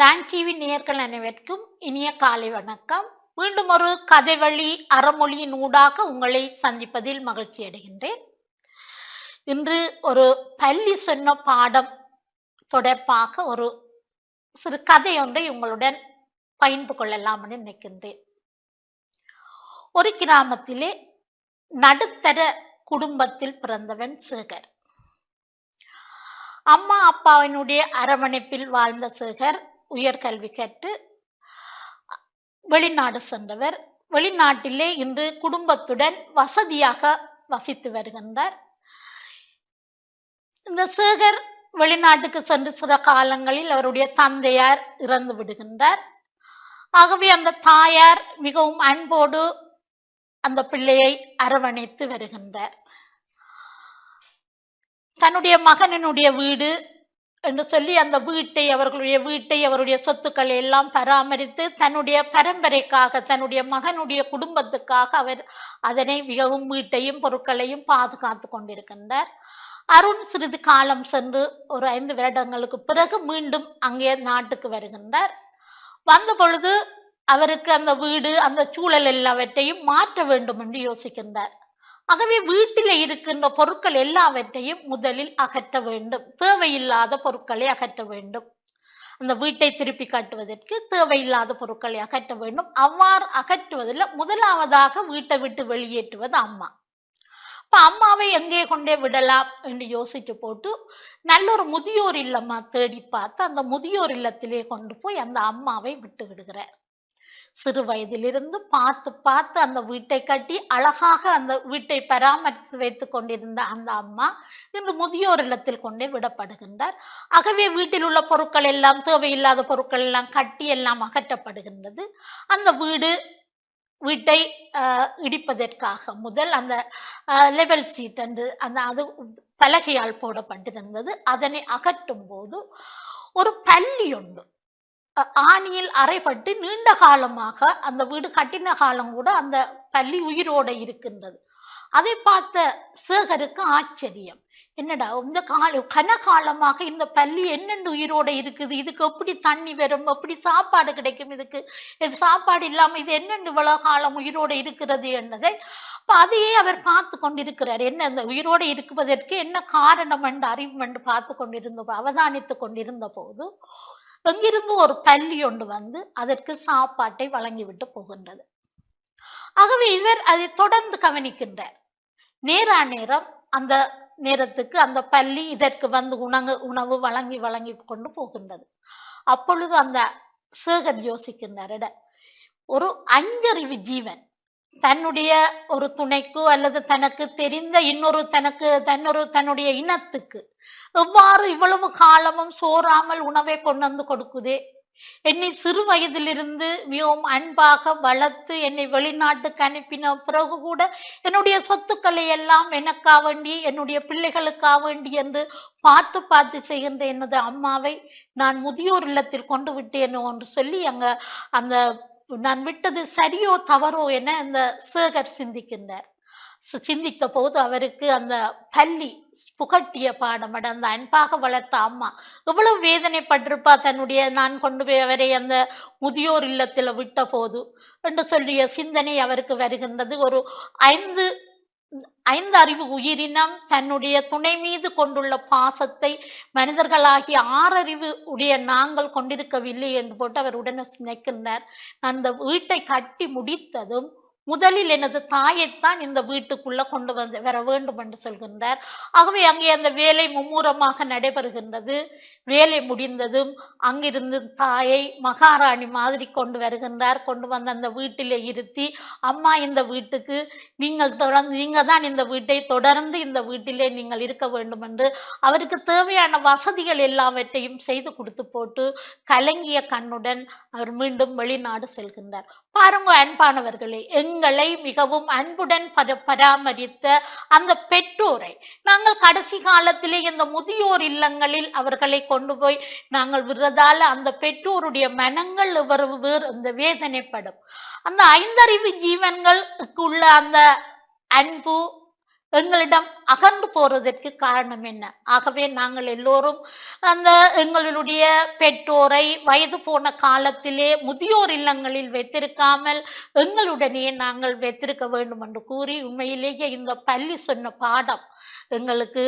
Don TV நேர்கள் அனைவருக்கும் இனிய காலை வணக்கம். மீண்டும் ஒரு கதை வழி அறமொழியின் ஊடாக உங்களை சந்திப்பதில் மகிழ்ச்சி அடைகின்றேன். இன்று ஒரு பள்ளி சொன்ன பாடம் தொடர்பாக ஒரு சிறு கதை ஒன்றை உங்களுடன் பகிர்ந்து கொள்ளலாம் என்று நினைக்கின்றேன். ஒரு கிராமத்திலே நடுத்தர குடும்பத்தில் பிறந்தவன் சேகர். அம்மா அப்பாவினுடைய அரவணைப்பில் வாழ்ந்த சேகர் உயர்கல்வி கற்று வெளிநாடு சென்றவர். வெளிநாட்டிலே இன்று குடும்பத்துடன் வசதியாக வசித்து வருகின்றார். இந்த சேகர் வெளிநாட்டுக்கு சென்று சில காலங்களில் அவருடைய தந்தையார் இறந்து விடுகின்றார். ஆகவே அந்த தாயார் மிகவும் அன்போடு அந்த பிள்ளையை அரவணைத்து வருகின்றார். தன்னுடைய மகனினுடைய வீடு என்று சொல்லி அந்த வீட்டை அவர்களுடைய வீட்டை அவருடைய சொத்துக்களை எல்லாம் பராமரித்து தன்னுடைய பரம்பரைக்காக தன்னுடைய மகனுடைய குடும்பத்துக்காக அவர் அதனை மிகவும் வீட்டையும் பொருட்களையும் பாதுகாத்து கொண்டிருக்கின்றார். அருண் சிறிது காலம் சென்று ஒரு ஐந்து வருடங்களுக்கு பிறகு மீண்டும் அங்கே நாட்டுக்கு வருகின்றார். வந்த பொழுது அவருக்கு அந்த வீடு அந்த சூழல் எல்லாவற்றையும் மாற்ற வேண்டும் என்று யோசிக்கின்றார். ஆகவே வீட்டில் இருக்கின்ற பொருட்கள் எல்லாவற்றையும் முதலில் அகற்ற வேண்டும். தேவையில்லாத பொருட்களை அகற்ற வேண்டும். அந்த வீட்டை திருப்பி காட்டுவதற்கு தேவையில்லாத பொருட்களை அகற்ற வேண்டும். அவ்வாறு அகற்றுவதில் முதலாவதாக வீட்டை விட்டு வெளியேற்றுவது அம்மா. இப்ப அம்மாவை எங்கே கொண்டே விடலாம் என்று யோசிச்சு போட்டு நல்ல ஒரு முதியோர் இல்லம்மா தேடி பார்த்து அந்த முதியோர் இல்லத்திலே கொண்டு போய் அந்த அம்மாவை விட்டு விடுகிறார். சிறு வயதிலிருந்து பார்த்து பார்த்து அந்த வீட்டை கட்டி அழகாக அந்த வீட்டை பராமரித்து வைத்து கொண்டிருந்த அந்த அம்மா இன்று முதியோர் இல்லத்தில் கொண்டே விடப்படுகின்றார். ஆகவே வீட்டில் உள்ள பொருட்கள் எல்லாம் தேவையில்லாத பொருட்கள் எல்லாம் கட்டி எல்லாம் அகற்றப்படுகின்றது. அந்த வீடு வீட்டை இடிப்பதற்காக முதல் அந்த லெவல் சீட் என்று அந்த அது பலகையால் போடப்பட்டிருந்தது. அதனை அகற்றும் போது ஒரு பள்ளி உண்டு ஆணியில் அறைப்பட்டு நீண்ட காலமாக அந்த வீடு கட்டின காலம் கூட அந்த பள்ளி உயிரோட இருக்கின்றது. அதை பார்த்த சேகருக்கு ஆச்சரியம். என்னடா இந்த கால கனகாலமாக இந்த பள்ளி என்னென்ன உயிரோட இருக்குது? இதுக்கு எப்படி தண்ணி வரும்? எப்படி சாப்பாடு கிடைக்கும் இதுக்கு? இது சாப்பாடு இல்லாம இது என்னென்ன இவ்வளவு காலம் உயிரோட இருக்கிறது என்பதை அதையே அவர் பார்த்து கொண்டிருக்கிறார். என்ன இந்த உயிரோட இருப்பதற்கு என்ன காரணம் என்று அறிவு என்று பார்த்து கொண்டிருந்த அவதானித்து கொண்டிருந்த போது அங்கிருந்து ஒரு பள்ளி ஒன்று வந்து அதற்கு சாப்பாட்டை வழங்கிவிட்டு போகின்றது. ஆகவே இவர் அதை தொடர்ந்து கவனிக்கின்றார். நேரா நேரம் அந்த நேரத்துக்கு அந்த பள்ளி இதற்கு வந்து உணவு உணவு வழங்கி வழங்கி கொண்டு போகின்றது. அப்பொழுது அந்த சேகர் யோசிக்கின்றார் ஒரு அஞ்சறிவு ஜீவன் தன்னுடைய ஒரு துணைக்கு அல்லது தனக்கு தெரிந்த இன்னொரு தனக்கு தன்னொரு தன்னுடைய இனத்துக்கு எவ்வாறு இவ்வளவு காலமும் சோறாமல் உணவை கொண்டு வந்து கொடுக்குதே? என்னை சிறு வயதிலிருந்து மிகவும் அன்பாக வளர்த்து என்னை வெளிநாட்டுக்கு அனுப்பின பிறகு கூட என்னுடைய சொத்துக்களை எல்லாம் எனக்கா வேண்டி என்னுடைய பிள்ளைகளுக்கா வேண்டி என்று பார்த்து பார்த்து செய்கின்ற எனது அம்மாவை நான் முதியோர் இல்லத்தில் கொண்டு விட்டேன் என்று சொல்லி அங்க அந்த நான் விட்டது சரியோ தவறோ என அந்த சேகர் சிந்திக்கின்றார். சிந்தித்த போது அவருக்கு அந்த பள்ளி புகட்டிய பாடம் அந்த அன்பாக வளர்த்த அம்மா எவ்வளவு வேதனைப்பட்டிருப்பா தன்னுடைய நான் கொண்டு போய் அவரை அந்த முதியோர் இல்லத்துல விட்ட போது. என்று சொல்லிய சிந்தனை அவருக்கு வருகின்றது. ஒரு ஐந்து ஐந்து அறிவு உயிரினம் தன்னுடைய துணை மீது கொண்டுள்ள பாசத்தை மனிதர்களாகிய ஆறறிவு உடைய நாங்கள் கொண்டிருக்கவில்லை என்று போட்டு அவர் உடனே நினைக்கின்றார் அந்த வீட்டை கட்டி முடித்ததும் முதலில் எனது தாயைத்தான் இந்த வீட்டுக்குள்ள கொண்டு வந்து வர வேண்டும் என்று சொல்கின்றார். ஆகவே அங்கே அந்த வேலை மும்முரமாக நடைபெறுகின்றது. வேலை முடிந்ததும் அங்கிருந்து தாயை மகாராணி மாதிரி கொண்டு வருகின்றார். கொண்டு வந்து அந்த வீட்டிலே இருத்தி அம்மா இந்த வீட்டுக்கு நீங்கள் தொடர்ந்து நீங்க தான் இந்த வீட்டை தொடர்ந்து இந்த வீட்டிலே நீங்கள் இருக்க வேண்டும் என்று அவருக்கு தேவையான வசதிகள் எல்லாவற்றையும் செய்து கொடுத்து போட்டு கலங்கிய கண்ணுடன் அவர் மீண்டும் வெளிநாடு செல்கின்றார். பாருங்க அன்பானவர்களே உங்களை மிகவும் அன்புடன் பராமரித்த அந்த பெற்றோரை நாங்கள் கடைசி காலத்திலே இந்த முதியோர் இல்லங்களில் அவர்களை கொண்டு போய் நாங்கள் விடுறதால அந்த பெற்றோருடைய மனங்கள் எவ்வளவு வேறு இந்த வேதனைப்படும். அந்த ஐந்தறிவு ஜீவன்களுக்கு உள்ள அந்த அன்பு எங்களிடம் அகன்று போறதற்கு காரணம் என்ன? ஆகவே நாங்கள் எல்லோரும் அந்த எங்களுடைய பெற்றோரை வயது போன காலத்திலே முதியோர் இல்லங்களில் வைத்திருக்காமல் எங்களுடனே நாங்கள் வைத்திருக்க வேண்டும் என்று கூறி உண்மையிலேயே இந்த பள்ளி சொன்ன பாடம் எங்களுக்கு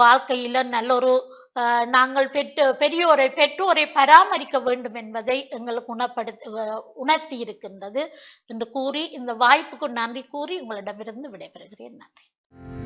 வாழ்க்கையில நல்ல ஒரு அஹ், நாங்கள் பெற்று பெரியோரை பெற்றோரை பராமரிக்க வேண்டும் என்பதை எங்களுக்கு உணப்படுத்த உணர்த்தி இருக்கின்றது என்று கூறி இந்த வாய்ப்புக்கு நன்றி கூறி உங்களிடமிருந்து விடைபெறுகிறேன். நன்றி. you